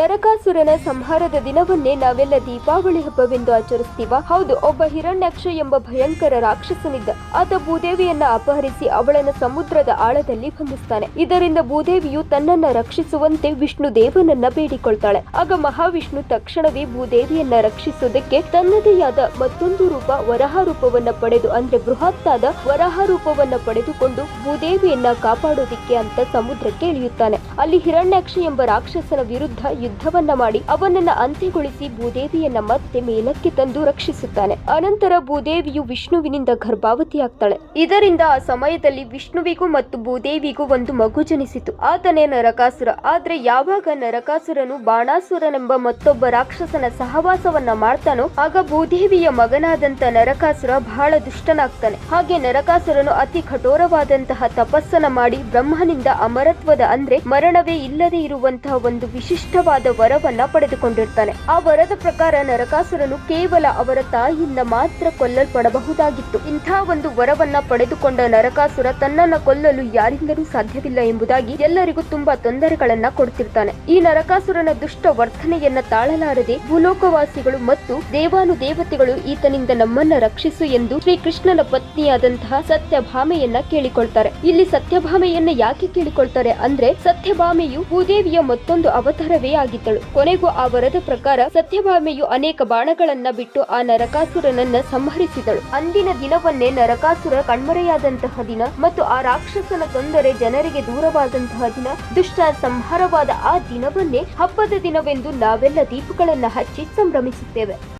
ನರಕಾಸುರನ ಸಂಹಾರದ ದಿನವನ್ನೇ ನಾವೆಲ್ಲ ದೀಪಾವಳಿ ಹಬ್ಬವೆಂದು ಆಚರಿಸ್ತೀವ? ಹೌದು, ಒಬ್ಬ ಹಿರಣ್ಯಾಕ್ಷ ಎಂಬ ಭಯಂಕರ ರಾಕ್ಷಸನಿದ್ದ. ಆತ ಭೂದೇವಿಯನ್ನ ಅಪಹರಿಸಿ ಅವಳನ್ನ ಸಮುದ್ರದ ಆಳದಲ್ಲಿ ಬಂಧಿಸ್ತಾನೆ. ಇದರಿಂದ ಭೂದೇವಿಯು ತನ್ನನ್ನ ರಕ್ಷಿಸುವಂತೆ ವಿಷ್ಣು ದೇವನನ್ನ ಬೇಡಿಕೊಳ್ತಾಳೆ. ಆಗ ಮಹಾವಿಷ್ಣು ತಕ್ಷಣವೇ ಭೂದೇವಿಯನ್ನ ರಕ್ಷಿಸುವುದಕ್ಕೆ ತನ್ನದೇ ಆದ ಮತ್ತೊಂದು ರೂಪ ವರಹ ರೂಪವನ್ನ ಪಡೆದು, ಅಂದ್ರೆ ಬೃಹತ್ತಾದ ವರಹ ರೂಪವನ್ನ ಪಡೆದುಕೊಂಡು ಭೂದೇವಿಯನ್ನ ಕಾಪಾಡೋದಿಕ್ಕೆ ಅಂತ ಸಮುದ್ರಕ್ಕೆ ಇಳಿಯುತ್ತಾನೆ. ಅಲ್ಲಿ ಹಿರಣ್ಯಾಕ್ಷ ಎಂಬ ರಾಕ್ಷಸನ ವಿರುದ್ಧ ಯುದ್ಧವನ್ನ ಮಾಡಿ ಅವನನ್ನ ಅಂತ್ಯಗೊಳಿಸಿ ಭೂದೇವಿಯನ್ನ ಮತ್ತೆ ಮೇಲಕ್ಕೆ ತಂದು ರಕ್ಷಿಸುತ್ತಾನೆ. ಅನಂತರ ಭೂದೇವಿಯು ವಿಷ್ಣುವಿನಿಂದ ಗರ್ಭಾವತಿಯಾಗ್ತಾಳೆ. ಇದರಿಂದ ಆ ಸಮಯದಲ್ಲಿ ವಿಷ್ಣುವಿಗೂ ಮತ್ತು ಭೂದೇವಿಗೂ ಒಂದು ಮಗು ಜನಿಸಿತು. ಆತನೇ ನರಕಾಸುರ. ಆದ್ರೆ ಯಾವಾಗ ನರಕಾಸುರನು ಬಾಣಾಸುರನೆಂಬ ಮತ್ತೊಬ್ಬ ರಾಕ್ಷಸನ ಸಹವಾಸವನ್ನ ಮಾಡ್ತಾನೋ, ಆಗ ಭೂದೇವಿಯ ಮಗನಾದಂತ ನರಕಾಸುರ ಬಹಳ ದುಷ್ಟನಾಗ್ತಾನೆ. ಹಾಗೆ ನರಕಾಸುರನು ಅತಿ ಕಠೋರವಾದಂತಹ ತಪಸ್ಸನ ಮಾಡಿ ಬ್ರಹ್ಮನಿಂದ ಅಮರತ್ವದ ಅಂದ್ರೆ ಮರಣವೇ ಇಲ್ಲದೆ ಇರುವಂತಹ ಒಂದು ವಿಶಿಷ್ಟವಾದ ವರವನ್ನ ಪಡೆದುಕೊಂಡಿರ್ತಾನೆ. ಆ ವರದ ಪ್ರಕಾರ ನರಕಾಸುರನು ಕೇವಲ ಅವರ ತಾಯಿಯಿಂದ ಮಾತ್ರ ಕೊಲ್ಲಲ್ಪಡಬಹುದಾಗಿತ್ತು. ಇಂಥ ಒಂದು ವರವನ್ನ ಪಡೆದುಕೊಂಡ ನರಕಾಸುರ ತನ್ನನ್ನ ಕೊಲ್ಲಲು ಯಾರಿಂದಲೂ ಸಾಧ್ಯವಿಲ್ಲ ಎಂಬುದಾಗಿ ಎಲ್ಲರಿಗೂ ತುಂಬಾ ತೊಂದರೆಗಳನ್ನ ಕೊಡ್ತಿರ್ತಾನೆ. ಈ ನರಕಾಸುರನ ದುಷ್ಟ ವರ್ತನೆಯನ್ನ ತಾಳಲಾರದೆ ಭೂಲೋಕವಾಸಿಗಳು ಮತ್ತು ದೇವಾನು ದೇವತೆಗಳು ಈತನಿಂದ ನಮ್ಮನ್ನ ರಕ್ಷಿಸು ಎಂದು ಶ್ರೀಕೃಷ್ಣನ ಪತ್ನಿಯಾದಂತಹ ಸತ್ಯಭಾಮೆಯನ್ನ ಕೇಳಿಕೊಳ್ತಾರೆ. ಇಲ್ಲಿ ಸತ್ಯಭಾಮೆಯನ್ನ ಯಾಕೆ ಕೇಳಿಕೊಳ್ತಾರೆ ಅಂದ್ರೆ ಸತ್ಯಭಾಮೆಯು ಭೂದೇವಿಯ ಮತ್ತೊಂದು ಅವತಾರವೇ ಆಗಿದ್ದಳು ಕೊನೆಗೂ ಆ ವರದ ಪ್ರಕಾರ ಸತ್ಯಭಾಮೆಯು ಅನೇಕ ಬಾಣಗಳನ್ನ ಬಿಟ್ಟು ಆ ನರಕಾಸುರನನ್ನ ಸಂಹರಿಸಿದಳು. ಅಂದಿನ ದಿನವನ್ನೇ ನರಕಾಸುರ ಕಣ್ಮರೆಯಾದಂತಹ ದಿನ ಮತ್ತು ಆ ರಾಕ್ಷಸನ ತೊಂದರೆ ಜನರಿಗೆ ದೂರವಾದಂತಹ ದಿನ, ದುಷ್ಟ ಸಂಹಾರವಾದ ಆ ದಿನವನ್ನೇ ಹಬ್ಬದ ದಿನವೆಂದು ನಾವೆಲ್ಲ ದೀಪಗಳನ್ನ ಹಚ್ಚಿ ಸಂಭ್ರಮಿಸುತ್ತೇವೆ.